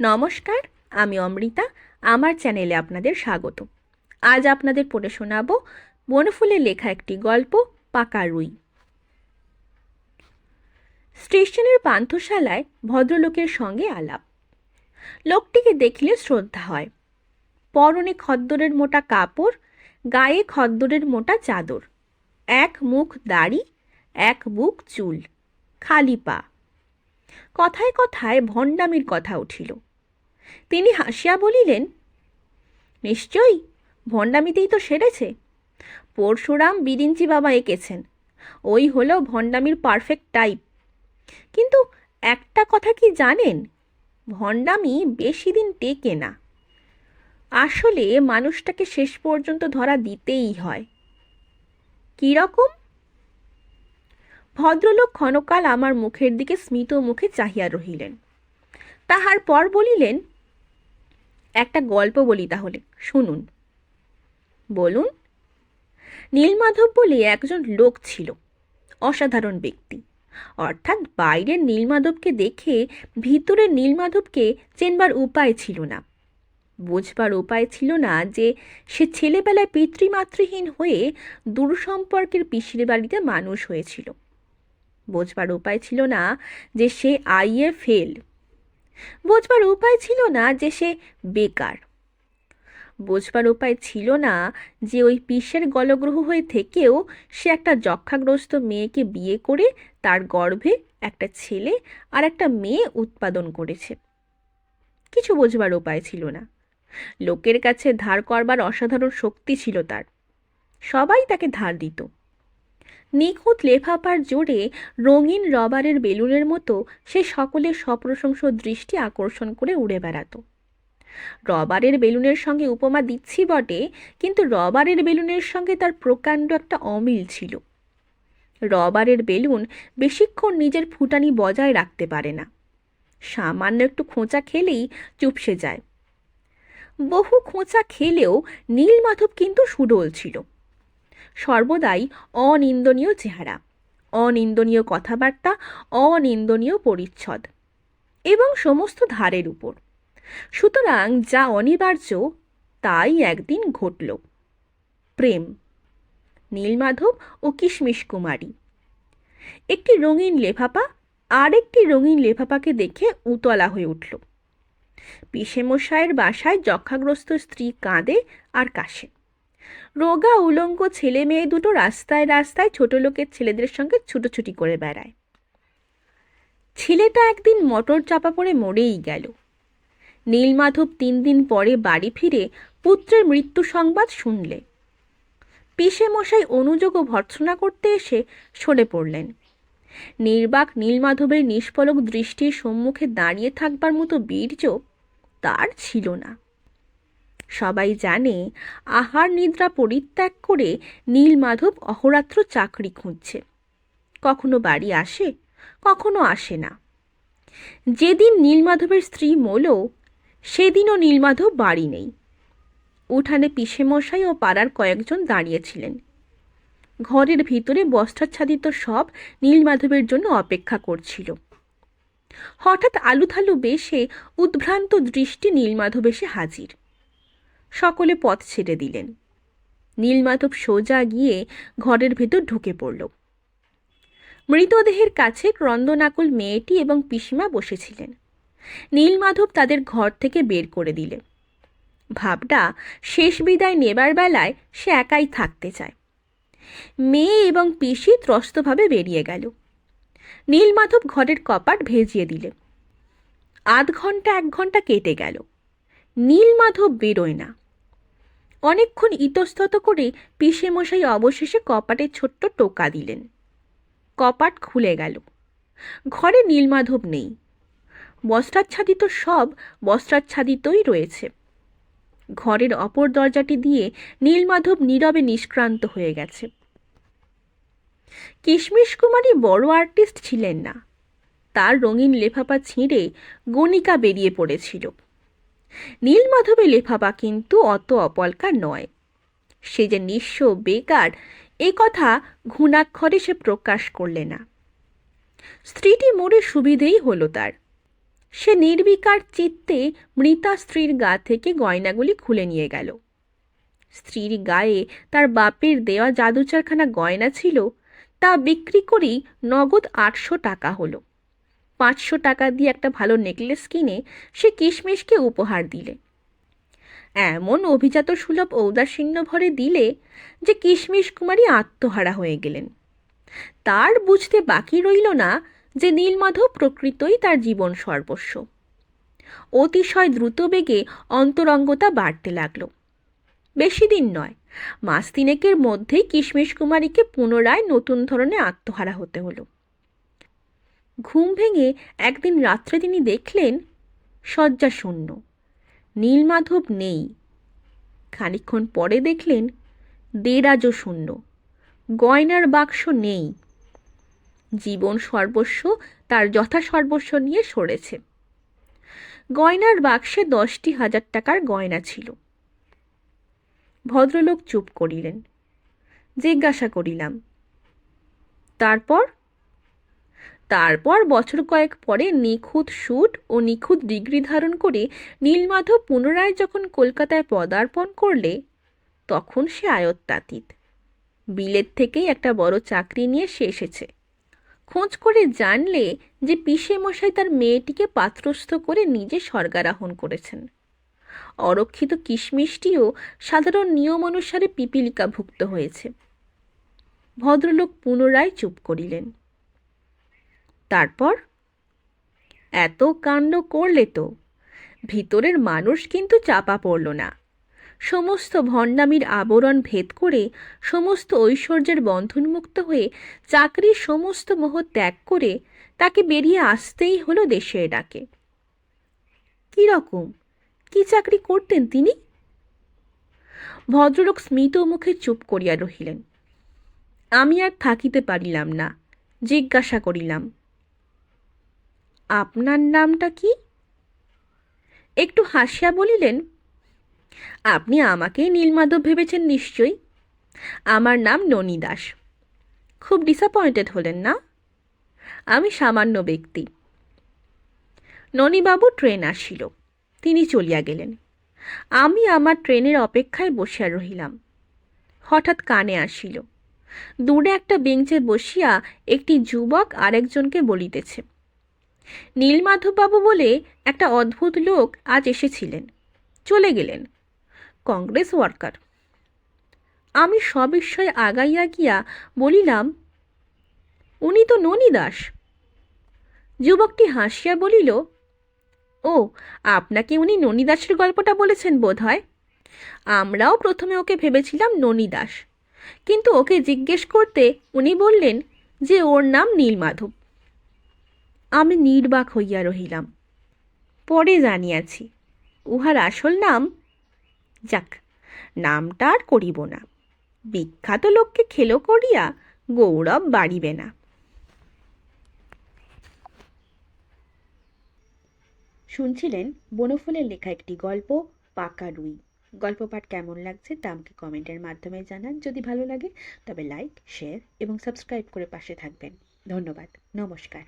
নমস্কার, আমি অমৃতা, আমার চ্যানেলে আপনাদের স্বাগত। আজ আপনাদের পড়ে শোনাব বনফুলের লেখা একটি গল্প, পাকা রুই। স্টেশনের পান্থশালায় ভদ্রলোকের সঙ্গে আলাপ। লোকটিকে দেখলে শ্রদ্ধা হয়। পরনে খদ্দরের মোটা কাপড়, গায়ে খদ্দরের মোটা চাদর। এক মুখ দাড়ি, এক বুক চুল, খালি পা। কথায় কথায় ভণ্ডামির কথা উঠিল। তিনি হাসিয়া বলিলেন, নিশ্চয়ই, ভণ্ডামিতেই তো সেরেছে। পরশুরাম বিরিঞ্চি বাবা এঁকেছেন। ওই হলো ভণ্ডামির পারফেক্ট টাইপ কিন্তু একটা কথা কি জানেন? ভণ্ডামি বেশি দিন টেকে না। আসলে মানুষটাকে শেষ পর্যন্ত ধরা দিতেই হয়। কী রকম? ভদ্রলোক ক্ষণকাল আমার মুখের দিকে স্মিত মুখে চাহিয়া রহিলেন। তাহার পর বলিলেন একটা গল্প বলি তাহলে, শুনুন। বলুন, নীলমাধব বলে একজন লোক ছিল, অসাধারণ ব্যক্তি। অর্থাৎ বাইরের নীলমাধবকে দেখে ভিতরের নীলমাধবকে চেনবার উপায় ছিল না। বোঝবার উপায় ছিল না যে সে ছেলেবেলায় পিতৃমাতৃহীন হয়ে দূরসম্পর্কের পিসির বাড়িতে মানুষ হয়েছিল। বোঝবার উপায় ছিল না যে সে আইয়ে ফেল বোঝবার উপায় ছিল না যে সে বেকার। বোঝবার উপায় ছিল না যে ওই পিসের গলগ্রহ হয়ে থেকেও সে একটা যক্ষাগ্রস্ত মেয়েকে বিয়ে করে তার গর্ভে একটা ছেলে আর একটা মেয়ে উৎপাদন করেছে। কিছু বোঝবার উপায় ছিল না। লোকের কাছে ধার করবার অসাধারণ শক্তি ছিল তার। সবাই তাকে ধার দিত। নিখুঁত লেফাপার জোরে রঙিন রবারের বেলুনের মতো সে সকলের সপ্রশংস দৃষ্টি আকর্ষণ করে উড়ে বেড়াতো। রবারের বেলুনের সঙ্গে উপমা দিচ্ছি বটে, কিন্তু রবারের বেলুনের সঙ্গে তার প্রকাণ্ড একটা অমিল ছিল। রবারের বেলুন বেশিক্ষণ নিজের ফুটানি বজায় রাখতে পারে না। সামান্য একটু খোঁচা খেলেই চুপসে যায়। বহু খোঁচা খেলেও নীলমাধব কিন্তু সুডোল ছিল। সর্বদাই অনিন্দনীয় চেহারা, অনিন্দনীয় কথাবার্তা, অনিন্দনীয় পরিচ্ছদ এবং সমস্ত ধারের উপর। সুতরাং যা অনিবার্য, তাই একদিন ঘটল। প্রেম, নীলমাধব ও কিশমিশ কুমারী। একটি রঙিন লেফাপা, আরেকটি রঙিন লেফাপাকে দেখে উতলা হয়ে উঠল। পিসেমশায়ের বাসায় যক্ষাগ্রস্ত স্ত্রী কাঁদে আর কাশে। রোগা, উলঙ্গ ছেলে মেয়ে দুটো রাস্তায় রাস্তায় ছোট লোকের ছেলেদের সঙ্গে ছুটোছুটি করে বেড়ায়। ছেলেটা একদিন মোটর চাপা পড়ে মরেই গেল। নীলমাধব তিন দিন পরে বাড়ি ফিরে পুত্রের মৃত্যু সংবাদ শুনলে। মশাই অনুযোগ ও ভর্ৎসনা করতে এসে সরে পড়লেন। নির্বাক নীলমাধবের নিষ্পলক দৃষ্টির সম্মুখে দাঁড়িয়ে থাকবার মতো বীর্য তার ছিল না। সবাই জানে আহার নিদ্রা পরিত্যাগ করে নীলমাধব অহরাত্র চাকরি খুঁজছে। কখনো বাড়ি আসে, কখনো আসে না। যেদিন নীলমাধবের স্ত্রী মোল, সেদিনও নীলমাধব বাড়ি নেই। উঠানে পিসেমশাই ও পাড়ার কয়েকজন দাঁড়িয়েছিলেন। ঘরের ভিতরে বস্ত্রাচ্ছাদিত সব নীলমাধবের জন্য অপেক্ষা করছিল। হঠাৎ আলুথালু বেশে উদ্ভ্রান্ত দৃষ্টি নীলমাধব এসে হাজির। সকলে পথ ছেড়ে দিলেন। নীলমাধব সোজা গিয়ে ঘরের ভেতর ঢুকে পড়ল। মৃতদেহের কাছে ক্রন্দনাকুল মেয়েটি এবং পিসিমা বসেছিলেন। নীলমাধব তাদের ঘর থেকে বের করে দিলে ভাবটা শেষ বিদায় নেবার বেলায় সে একাই থাকতে চায়। মেয়ে এবং পিসি ত্রস্তভাবে বেরিয়ে গেল। নীলমাধব ঘরের কপাট ভেজিয়ে দিলে আধ ঘণ্টা, এক ঘণ্টা কেটে গেল। নীলমাধব বেরোয় না। অনেকক্ষণ ইতস্তত করে পিসে মশাই অবশেষে কপাটে ছোট্ট টোকা দিলেন। কপাট খুলে গেল। ঘরে নীলমাধব নেই। বস্ত্রাচ্ছাদিত সব বস্ত্রাচ্ছাদিতই রয়েছে। ঘরের অপর দরজাটি দিয়ে নীলমাধব নীরবে নিষ্ক্রান্ত হয়ে গেছে। কিশমিশ কুমারী বড় আর্টিস্ট ছিলেন না। তার রঙিন লেফাপা ছিঁড়ে গণিকা বেরিয়ে পড়েছিল। নীলমাধবের লেফাপা কিন্তু অত অপলকার নয়। সে যে নিঃস্ব বেকার, এ কথা ঘুণাক্ষরে সে প্রকাশ করলে না। স্ত্রীটি মরে সুবিধেই হলো তার। সে নির্বিকার চিত্তে মৃতা স্ত্রীর গা থেকে গয়নাগুলি খুলে নিয়ে গেল। স্ত্রীর গায়ে তার বাপের দেওয়া জাদুচারখানা গয়না ছিল, তা বিক্রি করেই নগদ আটশো টাকা হলো। পাঁচশো টাকা দিয়ে একটা ভালো নেকলেস কিনে সে কিশমিশকে উপহার দিলে। এমন অভিজাত সুলভ ঔদাসীন্য ভরে দিলে যে কিশমিশ কুমারী আত্মহারা হয়ে গেলেন। তার বুঝতে বাকি রইল না যে নীলমাধব প্রকৃতই তার জীবন সর্বস্ব। অতিশয় দ্রুত বেগে অন্তরঙ্গতা বাড়তে লাগল। বেশি দিন নয়, মাস তিনেকের মধ্যেই কিশমিশ কুমারীকে পুনরায় নতুন ধরনের আত্মহারা হতে হলো। ঘুম ভেঙে একদিন রাত্রে তিনি দেখলেন শয্যা শূন্য নীলমাধব নেই। খানিক্ষণ পরে দেখলেন দেরাজও শূন্য গয়নার বাক্স নেই। জীবন সর্বস্ব তার যথা সর্বস্ব নিয়ে সরেছে। গয়নার বাক্সে দশটি হাজার টাকার গয়না ছিল। ভদ্রলোক চুপ করিলেন। জিজ্ঞাসা করিলাম, তারপর? তারপর বছর কয়েক পরে নিখুঁত স্যুট ও নিখুঁত ডিগ্রি ধারণ করে নীলমাধব পুনরায় যখন কলকাতায় পদার্পণ করলে, তখন সে আয়ত্তাতীত। বিলেত থেকেই একটা বড় চাকরি নিয়ে সে এসেছে। খোঁজ করে জানলে যে পিসে মশাই তার মেয়েটিকে পাত্রস্থ করে নিজে স্বর্গারোহণ করেছেন। অরক্ষিত কিশমিশটিও সাধারণ নিয়ম অনুসারে পিপিলিকাভুক্ত হয়েছে। ভদ্রলোক পুনরায় চুপ করিলেন। তারপর? এত কাণ্ড করলে তো। ভিতরের মানুষ কিন্তু চাপা পড়ল না। সমস্ত ভণ্ডামির আবরণ ভেদ করে সমস্ত ঐশ্বর্যের বন্ধনমুক্ত হয়ে চাকরির সমস্ত মোহ ত্যাগ করে তাকে বেরিয়ে আসতেই হলো দেশের ডাকে। কীরকম? কি চাকরি করতেন তিনি? ভদ্রলোক স্মিত মুখে চুপ করিয়া রহিলেন। আমি আর থাকিতে পারিলাম না, জিজ্ঞাসা করিলাম আপনার নামটা কি? একটু হাসিয়া বলিলেন, আপনি আমাকেই নীলমাধব ভেবেছেন নিশ্চয়ই। আমার নাম ননী দাস। খুব ডিসঅ্যাপয়েন্টেড হলেন না? আমি সামান্য ব্যক্তি। ননীবাবু ট্রেন আসিল। তিনি চলিয়া গেলেন। আমি আমার ট্রেনের অপেক্ষায় বসিয়া রহিলাম। হঠাৎ কানে আসিল। দূরে একটা বেঞ্চে বসিয়া একটি যুবক আরেকজনকে বলিতেছে নীলমাধববাবু বলে একটা অদ্ভুত লোক আজ এসেছিলেন। চলে গেলেন কংগ্রেস ওয়ার্কার। আমি সবিস্ময়ে আগাইয়া গিয়া বলিলাম, উনি তো ননী দাস যুবকটি হাসিয়া বলিল, ও, আপনাকে উনি ননী দাসের গল্পটা বলেছেন বোধ হয় আমরাও প্রথমে ওকে ভেবেছিলাম ননী দাস কিন্তু ওকে জিজ্ঞেস করতে উনি বললেন যে ওর নাম নীলমাধব। আমি নির্বাক হইয়া রহিলাম। পরে জানিয়াছি, উহার আসল নাম? যাক, নামটা আর করিব না। বিখ্যাত লোককে খেলো করিয়া গৌরব বাড়িবে না। শুনছিলেন বনফুলের লেখা একটি গল্প, পাকা রুই। গল্প পাঠ কেমন লাগছে তা আমাকে কমেন্টের মাধ্যমে জানান। যদি ভালো লাগে, তবে লাইক, শেয়ার এবং সাবস্ক্রাইব করে পাশে থাকবেন। ধন্যবাদ, নমস্কার।